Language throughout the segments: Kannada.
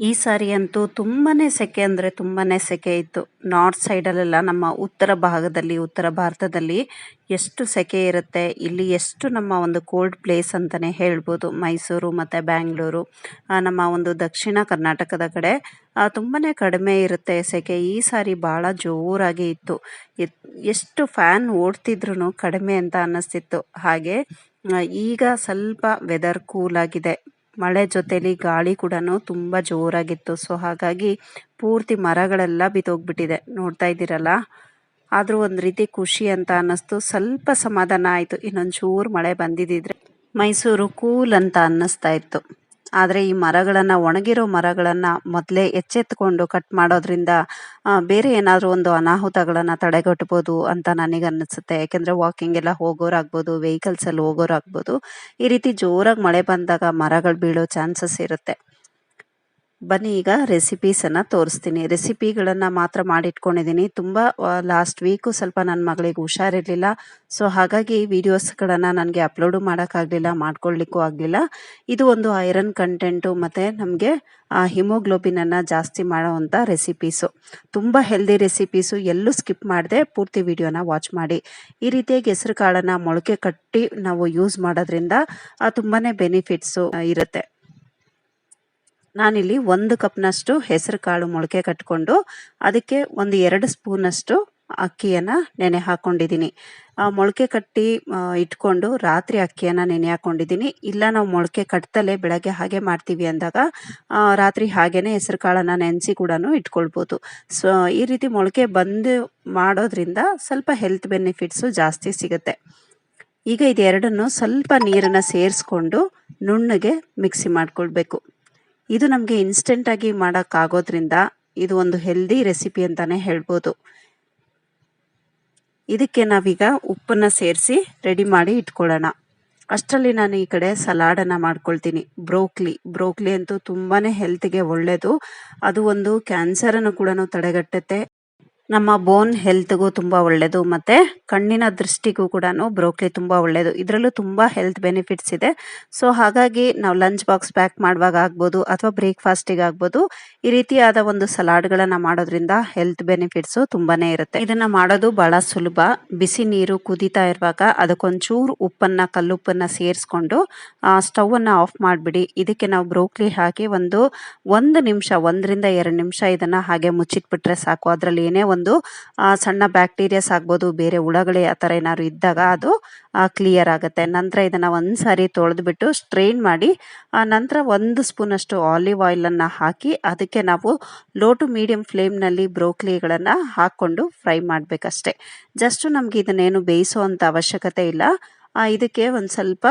ಈ ಸಾರಿ ಅಂತೂ ತುಂಬಾ ಸೆಕೆ ಅಂದರೆ ತುಂಬಾ ಸೆಕೆ ಇತ್ತು. ನಾರ್ತ್ ಸೈಡಲ್ಲೆಲ್ಲ ನಮ್ಮ ಉತ್ತರ ಭಾಗದಲ್ಲಿ, ಉತ್ತರ ಭಾರತದಲ್ಲಿ ಎಷ್ಟು ಸೆಕೆ ಇರುತ್ತೆ, ಇಲ್ಲಿ ಎಷ್ಟು ನಮ್ಮ ಒಂದು ಕೋಲ್ಡ್ ಪ್ಲೇಸ್ ಅಂತಲೇ ಹೇಳ್ಬೋದು. ಮೈಸೂರು ಮತ್ತು ಬ್ಯಾಂಗ್ಳೂರು ನಮ್ಮ ಒಂದು ದಕ್ಷಿಣ ಕರ್ನಾಟಕದ ಕಡೆ ತುಂಬಾ ಕಡಿಮೆ ಇರುತ್ತೆ ಸೆಕೆ. ಈ ಸಾರಿ ಭಾಳ ಜೋರಾಗಿ ಇತ್ತು. ಎಷ್ಟು ಫ್ಯಾನ್ ಓಡ್ತಿದ್ರು ಕಡಿಮೆ ಅಂತ ಅನ್ನಿಸ್ತಿತ್ತು. ಹಾಗೆ ಈಗ ಸ್ವಲ್ಪ ವೆದರ್ ಕೂಲ್ ಆಗಿದೆ. ಮಳೆ ಜೊತೆಲಿ ಗಾಳಿ ಕೂಡ ತುಂಬ ಜೋರಾಗಿತ್ತು. ಸೊ ಹಾಗಾಗಿ ಪೂರ್ತಿ ಮರಗಳೆಲ್ಲ ಬಿದ್ದೋಗ್ಬಿಟ್ಟಿದೆ. ನೋಡ್ತಾ ಇದ್ದೀರಲ್ಲ? ಆದರೂ ಒಂದು ರೀತಿ ಖುಷಿ ಅಂತ ಅನ್ನಿಸ್ತು. ಸ್ವಲ್ಪ ಸಮಾಧಾನ ಆಯಿತು. ಇನ್ನೊಂದು ಮಳೆ ಬಂದಿದ್ದಿದ್ರೆ ಮೈಸೂರು ಕೂಲ್ ಅಂತ ಅನ್ನಿಸ್ತಾ ಇತ್ತು. ಆದರೆ ಈ ಮರಗಳನ್ನು, ಒಣಗಿರೋ ಮರಗಳನ್ನು ಮೊದಲೇ ಎಚ್ಚೆತ್ಕೊಂಡು ಕಟ್ ಮಾಡೋದ್ರಿಂದ ಬೇರೆ ಏನಾದರೂ ಒಂದು ಅನಾಹುತಗಳನ್ನು ತಡೆಗಟ್ಬೋದು ಅಂತ ನನಗೆ ಅನ್ನಿಸುತ್ತೆ ಯಾಕೆಂದರೆ ವಾಕಿಂಗ್ ಎಲ್ಲ ಹೋಗೋರಾಗ್ಬೋದು ವೆಹಿಕಲ್ಸಲ್ಲಿ ಹೋಗೋರಾಗ್ಬೋದು, ಈ ರೀತಿ ಜೋರಾಗಿ ಮಳೆ ಬಂದಾಗ ಮರಗಳು ಬೀಳೋ ಚಾನ್ಸಸ್ ಇರುತ್ತೆ. ಬನ್ನಿ, ಈಗ ರೆಸಿಪೀಸನ್ನು ತೋರಿಸ್ತೀನಿ. ರೆಸಿಪಿಗಳನ್ನು ಮಾತ್ರ ಮಾಡಿಟ್ಕೊಂಡಿದ್ದೀನಿ. ತುಂಬ ಲಾಸ್ಟ್ ವೀಕು ಸ್ವಲ್ಪ ನನ್ನ ಮಗಳಿಗೆ ಹುಷಾರಿರಲಿಲ್ಲ. ಸೊ ಹಾಗಾಗಿ ವೀಡಿಯೋಸ್ಗಳನ್ನು ನನಗೆ ಅಪ್ಲೋಡು ಮಾಡೋಕ್ಕಾಗಲಿಲ್ಲ ಮಾಡ್ಕೊಳ್ಳಿಕ್ಕೂ ಆಗಲಿಲ್ಲ. ಇದು ಒಂದು ಐರನ್ ಕಂಟೆಂಟು ಮತ್ತು ನಮಗೆ ಹಿಮೋಗ್ಲೋಬಿನನ್ನು ಜಾಸ್ತಿ ಮಾಡೋವಂಥ ರೆಸಿಪೀಸು ತುಂಬ ಹೆಲ್ದಿ ರೆಸಿಪೀಸು ಎಲ್ಲೂ ಸ್ಕಿಪ್ ಮಾಡದೆ ಪೂರ್ತಿ ವಿಡಿಯೋನ ವಾಚ್ ಮಾಡಿ. ಈ ರೀತಿಯಾಗಿ ಹೆಸರು ಕಾಳನ್ನು ಮೊಳಕೆ ಕಟ್ಟಿ ನಾವು ಯೂಸ್ ಮಾಡೋದ್ರಿಂದ ತುಂಬಾ ಬೆನಿಫಿಟ್ಸು ಇರುತ್ತೆ. ನಾನಿಲ್ಲಿ ಒಂದು ಕಪ್ನಷ್ಟು ಹೆಸರು ಕಾಳು ಮೊಳಕೆ ಕಟ್ಕೊಂಡು, ಅದಕ್ಕೆ ಒಂದು ಎರಡು ಸ್ಪೂನಷ್ಟು ಅಕ್ಕಿಯನ್ನು ನೆನೆ ಹಾಕ್ಕೊಂಡಿದ್ದೀನಿ ಮೊಳಕೆ ಕಟ್ಟಿ ಇಟ್ಕೊಂಡು ರಾತ್ರಿ ಅಕ್ಕಿಯನ್ನು ನೆನೆ ಹಾಕ್ಕೊಂಡಿದ್ದೀನಿ ಇಲ್ಲ, ನಾವು ಮೊಳಕೆ ಕಟ್ತಲೇ ಬೆಳಗ್ಗೆ ಹಾಗೆ ಮಾಡ್ತೀವಿ ಅಂದಾಗ ರಾತ್ರಿ ಹಾಗೇ ಹೆಸರು ಕಾಳನ್ನು ನೆನೆಸಿ ಕೂಡ ಇಟ್ಕೊಳ್ಬೋದು. ಸೊ, ಈ ರೀತಿ ಮೊಳಕೆ ಬಂದು ಮಾಡೋದ್ರಿಂದ ಸ್ವಲ್ಪ ಹೆಲ್ತ್ ಬೆನಿಫಿಟ್ಸು ಜಾಸ್ತಿ ಸಿಗುತ್ತೆ. ಈಗ ಇದೆರಡನ್ನು ಸ್ವಲ್ಪ ನೀರನ್ನು ಸೇರಿಸ್ಕೊಂಡು ನುಣ್ಣಗೆ ಮಿಕ್ಸಿ ಮಾಡ್ಕೊಳ್ಬೇಕು. ಇದು ನಮಗೆ ಇನ್ಸ್ಟೆಂಟಾಗಿ ಮಾಡೋಕ್ಕಾಗೋದ್ರಿಂದ ಇದು ಒಂದು ಹೆಲ್ದಿ ರೆಸಿಪಿ ಅಂತಲೇ ಹೇಳ್ಬೋದು. ಇದಕ್ಕೆ ನಾವೀಗ ಉಪ್ಪನ್ನು ಸೇರಿಸಿ ರೆಡಿ ಮಾಡಿ ಇಟ್ಕೊಳ್ಳೋಣ. ಅಷ್ಟರಲ್ಲಿ ನಾನು ಈ ಕಡೆ ಸಲಾಡನ್ನು ಮಾಡ್ಕೊಳ್ತೀನಿ. ಬ್ರೋಕ್ಲಿ ಬ್ರೋಕ್ಲಿ ಅಂತೂ ತುಂಬಾ ಹೆಲ್ತ್ಗೆ ಒಳ್ಳೆಯದು ಅದು ಒಂದು ಕ್ಯಾನ್ಸರನ್ನು ಕೂಡ ತಡೆಗಟ್ಟುತ್ತೆ. ನಮ್ಮ ಬೋನ್ ಹೆಲ್ತ್ಗೂ ತುಂಬ ಒಳ್ಳೆಯದು ಮತ್ತು ಕಣ್ಣಿನ ದೃಷ್ಟಿಗೂ ಕೂಡ ಬ್ರೋಕ್ಲಿ ತುಂಬ ಒಳ್ಳೆಯದು ಇದರಲ್ಲೂ ತುಂಬ ಹೆಲ್ತ್ ಬೆನಿಫಿಟ್ಸ್ ಇದೆ. ಸೊ ಹಾಗಾಗಿ ನಾವು ಲಂಚ್ ಬಾಕ್ಸ್ ಪ್ಯಾಕ್ ಮಾಡುವಾಗ ಆಗ್ಬೋದು, ಅಥವಾ ಬ್ರೇಕ್ಫಾಸ್ಟಿಗೆ ಆಗ್ಬೋದು, ಈ ರೀತಿಯಾದ ಒಂದು ಸಲಾಡ್ಗಳನ್ನು ಮಾಡೋದ್ರಿಂದ ಹೆಲ್ತ್ ಬೆನಿಫಿಟ್ಸು ತುಂಬಾ ಇರುತ್ತೆ. ಇದನ್ನು ಮಾಡೋದು ಭಾಳ ಸುಲಭ. ಬಿಸಿ ನೀರು ಕುದೀತಾ ಇರುವಾಗ ಅದಕ್ಕೊಂಚೂರು ಉಪ್ಪನ್ನು, ಕಲ್ಲುಪ್ಪನ್ನು ಸೇರಿಸ್ಕೊಂಡು ಸ್ಟವನ್ನು ಆಫ್ ಮಾಡಿಬಿಡಿ. ಇದಕ್ಕೆ ನಾವು ಬ್ರೋಕ್ಲಿ ಹಾಕಿ ಒಂದು ಒಂದು ನಿಮಿಷ, ಒಂದರಿಂದ ಎರಡು ನಿಮಿಷ ಇದನ್ನು ಹಾಗೆ ಮುಚ್ಚಿಟ್ಬಿಟ್ರೆ ಸಾಕು. ಅದರಲ್ಲಿ ಏನೇ ಒಂದು ಒಂದು ಸಣ್ಣ ಬ್ಯಾಕ್ಟೀರಿಯಾಸ್ ಆಗ್ಬೋದು, ಬೇರೆ ಹುಳಗಳೇ ಆ ಥರ ಏನಾದ್ರು ಇದ್ದಾಗ ಅದು ಕ್ಲಿಯರ್ ಆಗುತ್ತೆ. ನಂತರ ಇದನ್ನು ಒಂದು ಸಾರಿ ತೊಳೆದ್ಬಿಟ್ಟು ಸ್ಟ್ರೈನ್ ಮಾಡಿ ನಂತರ ಒಂದು ಸ್ಪೂನಷ್ಟು ಆಲಿವ್ ಆಯಿಲನ್ನು ಹಾಕಿ, ಅದಕ್ಕೆ ನಾವು ಲೋ ಟು ಮೀಡಿಯಂ ಫ್ಲೇಮ್ನಲ್ಲಿ ಬ್ರೋಕ್ಲಿಗಳನ್ನು ಹಾಕ್ಕೊಂಡು ಫ್ರೈ ಮಾಡಬೇಕಷ್ಟೆ. ಜಸ್ಟು ನಮಗೆ ಇದನ್ನೇನು ಬೇಯಿಸೋ ಅಂಥ ಅವಶ್ಯಕತೆ ಇಲ್ಲ. ಇದಕ್ಕೆ ಒಂದು ಸ್ವಲ್ಪ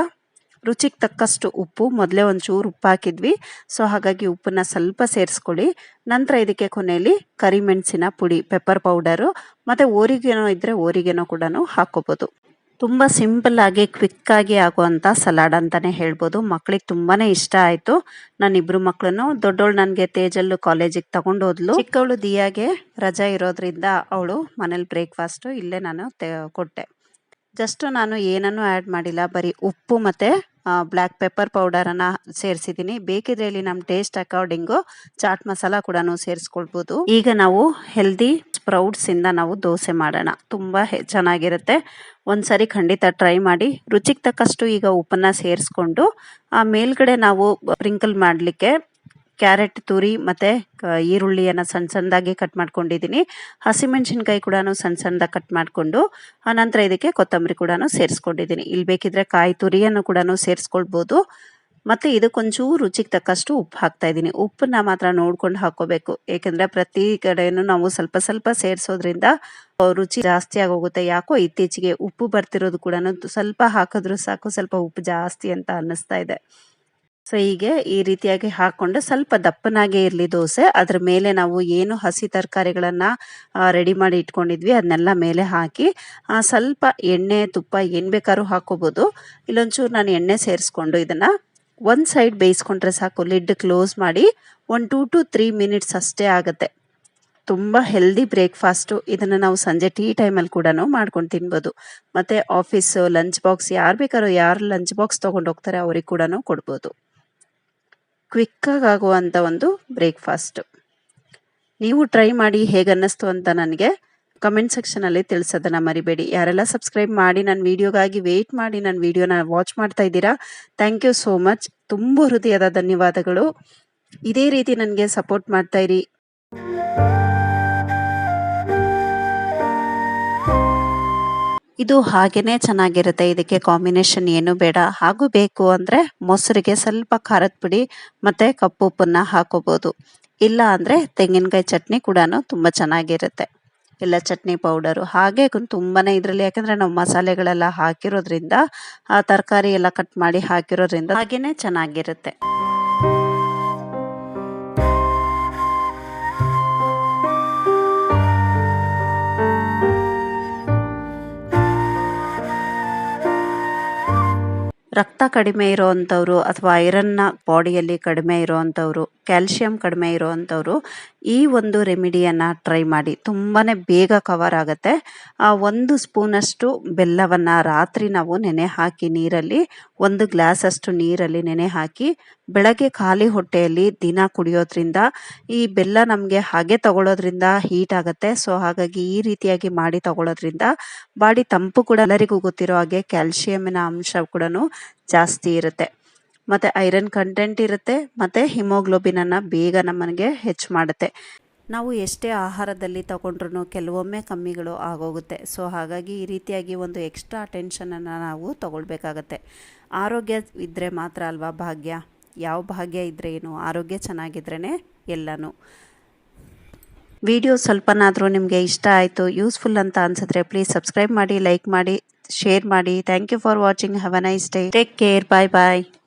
ರುಚಿಗೆ ತಕ್ಕಷ್ಟು ಉಪ್ಪು. ಮೊದಲೇ ಒಂಚೂರು ಉಪ್ಪು ಹಾಕಿದ್ವಿ. ಸೊ ಹಾಗಾಗಿ ಉಪ್ಪನ್ನ ಸ್ವಲ್ಪ ಸೇರಿಸ್ಕೊಳ್ಳಿ. ನಂತರ ಇದಕ್ಕೆ ಕೊನೆಯಲ್ಲಿ ಕರಿಮೆಣಸಿನ ಪುಡಿ ಪೆಪ್ಪರ್ ಪೌಡರು ಮತ್ತು ಓರಿಗೆನೋ ಇದ್ದರೆ ಓರಿಗೆನೋ ಕೂಡ ಹಾಕೋಬೋದು. ತುಂಬ ಸಿಂಪಲ್ಲಾಗಿ ಕ್ವಿಕ್ಕಾಗಿ ಆಗುವಂಥ ಸಲಾಡ್ ಅಂತಲೇ ಹೇಳ್ಬೋದು. ಮಕ್ಕಳಿಗೆ ತುಂಬಾ ಇಷ್ಟ ಆಯಿತು. ನನ್ನ ಇಬ್ಬರು ಮಕ್ಕಳನ್ನು ದೊಡ್ಡವಳು ನನಗೆ ತೇಜಲ್ಲು ಕಾಲೇಜಿಗೆ ತಗೊಂಡು ಹೋದ್ಲು ಚಿಕ್ಕವಳು ದಿಯಾಗೆ ರಜಾ ಇರೋದ್ರಿಂದ ಅವಳು ಮನೇಲಿ ಬ್ರೇಕ್ಫಾಸ್ಟು ಇಲ್ಲೇ ನಾನು ಕೊಟ್ಟೆ. ಜಸ್ಟ್ ನಾನು ಏನನ್ನು ಆ್ಯಡ್ ಮಾಡಿಲ್ಲ. ಬರೀ ಉಪ್ಪು ಮತ್ತು ಬ್ಲ್ಯಾಕ್ ಪೆಪ್ಪರ್ ಪೌಡರನ್ನು ಸೇರಿಸಿದ್ದೀನಿ ಬೇಕಿದ್ರೆ ಇಲ್ಲಿ ನಮ್ಮ ಟೇಸ್ಟ್ ಅಕಾರ್ಡಿಂಗು ಚಾಟ್ ಮಸಾಲ ಕೂಡ ಸೇರಿಸ್ಕೊಳ್ಬೋದು. ಈಗ ನಾವು ಹೆಲ್ದಿ ಸ್ಪ್ರೌಟ್ಸಿಂದ ನಾವು ದೋಸೆ ಮಾಡೋಣ. ತುಂಬ ಚೆನ್ನಾಗಿರುತ್ತೆ. ಒಂದ್ಸರಿ ಖಂಡಿತ ಟ್ರೈ ಮಾಡಿ. ರುಚಿಗೆ ತಕ್ಕಷ್ಟು ಈಗ ಉಪ್ಪನ್ನು ಸೇರಿಸ್ಕೊಂಡು ಮೇಲ್ಗಡೆ ನಾವು ಸ್ಪ್ರಿಂಕಲ್ ಮಾಡಲಿಕ್ಕೆ ಕ್ಯಾರೆಟ್, ತುರಿ ಮತ್ತು ಈರುಳ್ಳಿಯನ್ನು ಸಣ್ಣ ಸಣ್ಣದಾಗಿ ಕಟ್ ಮಾಡ್ಕೊಂಡಿದ್ದೀನಿ ಹಸಿಮೆಣ್ಸಿನ್ಕಾಯಿ ಕೂಡ ಸಣ್ಣ ಸಣ್ಣದಾಗಿ ಕಟ್ ಮಾಡಿಕೊಂಡು ಆನಂತರ ಇದಕ್ಕೆ ಕೊತ್ತಂಬರಿ ಕೂಡ ಸೇರಿಸ್ಕೊಂಡಿದ್ದೀನಿ ಇಲ್ಲಿ ಬೇಕಿದ್ರೆ ಕಾಯಿ ತುರಿಯನ್ನು ಕೂಡ ಸೇರಿಸ್ಕೊಳ್ಬೋದು. ಮತ್ತು ಇದಕ್ಕೊಂಚೂರು ರುಚಿಗೆ ತಕ್ಕಷ್ಟು ಉಪ್ಪು ಹಾಕ್ತಾ ಇದ್ದೀನಿ ಉಪ್ಪನ್ನ ಮಾತ್ರ ನೋಡ್ಕೊಂಡು ಹಾಕೋಬೇಕು ಏಕೆಂದರೆ ಪ್ರತಿ ಕಡೆಯೂ ನಾವು ಸ್ವಲ್ಪ ಸ್ವಲ್ಪ ಸೇರಿಸೋದ್ರಿಂದ ರುಚಿ ಜಾಸ್ತಿ ಆಗೋಗುತ್ತೆ. ಯಾಕೋ ಇತ್ತೀಚೆಗೆ ಉಪ್ಪು ಬರ್ತಿರೋದು ಕೂಡ ಸ್ವಲ್ಪ ಹಾಕಿದ್ರು ಸಾಕು, ಸ್ವಲ್ಪ ಉಪ್ಪು ಜಾಸ್ತಿ ಅಂತ ಅನ್ನಿಸ್ತಾ ಇದೆ. ಸೊ ಹೀಗೆ ಈ ರೀತಿಯಾಗಿ ಹಾಕೊಂಡು ಸ್ವಲ್ಪ ದಪ್ಪನಾಗೆ ಇರಲಿ ದೋಸೆ. ಅದ್ರ ಮೇಲೆ ನಾವು ಏನು ಹಸಿ ತರಕಾರಿಗಳನ್ನು ರೆಡಿ ಮಾಡಿ ಇಟ್ಕೊಂಡಿದ್ವಿ, ಅದನ್ನೆಲ್ಲ ಮೇಲೆ ಹಾಕಿ ಸ್ವಲ್ಪ ಎಣ್ಣೆ, ತುಪ್ಪ ಏನು ಬೇಕಾದ್ರೂ ಹಾಕೋಬೋದು. ಇಲ್ಲೊಂಚೂರು ನಾನು ಎಣ್ಣೆ ಸೇರಿಸ್ಕೊಂಡು ಇದನ್ನು ಒಂದು ಸೈಡ್ ಬೇಯಿಸ್ಕೊಂಡ್ರೆ ಸಾಕು ಲಿಡ್ ಕ್ಲೋಸ್ ಮಾಡಿ one two to three minutes ಅಷ್ಟೇ ಆಗುತ್ತೆ. ತುಂಬ ಹೆಲ್ದಿ ಬ್ರೇಕ್ಫಾಸ್ಟು ಇದನ್ನು ನಾವು ಸಂಜೆ ಟೀ ಟೈಮಲ್ಲಿ ಕೂಡ ಮಾಡ್ಕೊಂಡು ತಿನ್ಬೋದು. ಮತ್ತು ಆಫೀಸು ಲಂಚ್ ಬಾಕ್ಸ್ ಯಾರು ಬೇಕಾದ್ರೂ ಯಾರು ಲಂಚ್ ಬಾಕ್ಸ್ ತೊಗೊಂಡು ಹೋಗ್ತಾರೆ ಅವ್ರಿಗೆ ಕೂಡ ಕೊಡ್ಬೋದು. ಕ್ವಿಕ್ಕಾಗಿ ಆಗುವಂಥ ಒಂದು ಬ್ರೇಕ್ಫಾಸ್ಟು. ನೀವು ಟ್ರೈ ಮಾಡಿ ಹೇಗೆ ಅನ್ನಿಸ್ತು ಅಂತ ನನಗೆ ಕಮೆಂಟ್ ಸೆಕ್ಷನಲ್ಲಿ ತಿಳಿಸೋದನ್ನ ಮರಿಬೇಡಿ. ಯಾರೆಲ್ಲ ಸಬ್ಸ್ಕ್ರೈಬ್ ಮಾಡಿ ನನ್ನ ವಿಡಿಯೋಗಾಗಿ ವೆಯ್ಟ್ ಮಾಡಿ ನನ್ನ ವಿಡಿಯೋನ ವಾಚ್ ಮಾಡ್ತಾ ಇದ್ದೀರಾ ಥ್ಯಾಂಕ್ ಯು ಸೋ ಮಚ್ ತುಂಬ ಹೃದಯದ ಧನ್ಯವಾದಗಳು. ಇದೇ ರೀತಿ ನನಗೆ ಸಪೋರ್ಟ್ ಮಾಡ್ತಾ ಇದು ಹಾಗೇನೆ ಚೆನ್ನಾಗಿರುತ್ತೆ. ಇದಕ್ಕೆ ಕಾಂಬಿನೇಷನ್ ಏನು ಬೇಡ. ಹಾಗೂ ಬೇಕು ಅಂದರೆ ಮೊಸರಿಗೆ ಸ್ವಲ್ಪ ಖಾರದ ಪುಡಿ ಮತ್ತು ಕಪ್ಪು ಉಪ್ಪನ್ನು ಹಾಕೋಬೋದು. ಇಲ್ಲ ಅಂದರೆ ತೆಂಗಿನಕಾಯಿ ಚಟ್ನಿ ಕೂಡ ತುಂಬ ಚೆನ್ನಾಗಿರುತ್ತೆ. ಇಲ್ಲ ಚಟ್ನಿ ಪೌಡರು ಹಾಗೆ ತುಂಬಾ ಇದರಲ್ಲಿ ಯಾಕಂದರೆ ನಾವು ಮಸಾಲೆಗಳೆಲ್ಲ ಹಾಕಿರೋದ್ರಿಂದ, ಆ ತರಕಾರಿ ಎಲ್ಲ ಕಟ್ ಮಾಡಿ ಹಾಕಿರೋದ್ರಿಂದ ಹಾಗೇನೆ ಚೆನ್ನಾಗಿರುತ್ತೆ. ರಕ್ತ ಕಡಿಮೆ ಇರೋವಂಥವ್ರು ಅಥವಾ ಐರನ್ನ ಬಾಡಿಯಲ್ಲಿ ಕಡಿಮೆ ಇರೋವಂಥವ್ರು ಕ್ಯಾಲ್ಶಿಯಂ ಕಡಿಮೆ ಇರೋವಂಥವ್ರು ಈ ಒಂದು ರೆಮಿಡಿಯನ್ನು ಟ್ರೈ ಮಾಡಿ. ತುಂಬಾ ಬೇಗ ಕವರ್ ಆಗುತ್ತೆ. ಆ ಒಂದು ಸ್ಪೂನಷ್ಟು ಬೆಲ್ಲವನ್ನು ರಾತ್ರಿ ನಾವು ನೆನೆ ಹಾಕಿ ನೀರಲ್ಲಿ, ಒಂದು ಗ್ಲಾಸಷ್ಟು ನೀರಲ್ಲಿ ನೆನೆ ಹಾಕಿ, ಬೆಳಗ್ಗೆ ಖಾಲಿ ಹೊಟ್ಟೆಯಲ್ಲಿ ದಿನ ಕುಡಿಯೋದ್ರಿಂದ ಈ ಬೆಲ್ಲ ನಮಗೆ ಹಾಗೆ ತಗೊಳ್ಳೋದ್ರಿಂದ ಹೀಟ್ ಆಗುತ್ತೆ. ಸೊ ಹಾಗಾಗಿ ಈ ರೀತಿಯಾಗಿ ಮಾಡಿ ತಗೊಳ್ಳೋದ್ರಿಂದ ಬಾಡಿ ತಂಪು ಕೂಡ ಎಲ್ಲರಿಗೂ ಗೊತ್ತಿರೋ ಹಾಗೆ ಕ್ಯಾಲ್ಶಿಯಮಿನ ಅಂಶ ಕೂಡ ಜಾಸ್ತಿ ಇರುತ್ತೆ. ಮತ್ತು ಐರನ್ ಕಂಟೆಂಟ್ ಇರುತ್ತೆ, ಮತ್ತು ಹಿಮೋಗ್ಲೋಬಿನನ್ನು ಬೇಗ ನಮ್ಮನಿಗೆ ಹೆಚ್ಚು ಮಾಡುತ್ತೆ. ನಾವು ಎಷ್ಟೇ ಆಹಾರದಲ್ಲಿ ತಗೊಂಡ್ರೂ ಕೆಲವೊಮ್ಮೆ ಕಮ್ಮಿಗಳು ಆಗೋಗುತ್ತೆ. ಸೊ, ಹಾಗಾಗಿ ಈ ರೀತಿಯಾಗಿ ಒಂದು ಎಕ್ಸ್ಟ್ರಾ ಅಟೆನ್ಷನನ್ನು ನಾವು ತಗೊಳ್ಬೇಕಾಗತ್ತೆ. ಆರೋಗ್ಯ ಇದ್ದರೆ ಮಾತ್ರ ಅಲ್ವಾ ಭಾಗ್ಯ? ಯಾವ ಭಾಗ್ಯ ಇದ್ದರೆ ಏನು? ಆರೋಗ್ಯ ಚೆನ್ನಾಗಿದ್ರೇ ಎಲ್ಲನೂ. ವಿಡಿಯೋ ಸ್ವಲ್ಪನಾದರೂ ನಿಮಗೆ ಇಷ್ಟ ಆಯಿತು, ಯೂಸ್ಫುಲ್ ಅಂತ ಅನಿಸಿದ್ರೆ ಪ್ಲೀಸ್ ಸಬ್ಸ್ಕ್ರೈಬ್ ಮಾಡಿ, ಲೈಕ್ ಮಾಡಿ, ಶೇರ್ ಮಾಡಿ. Thank you for watching. Have a nice day. Take care. Bye bye.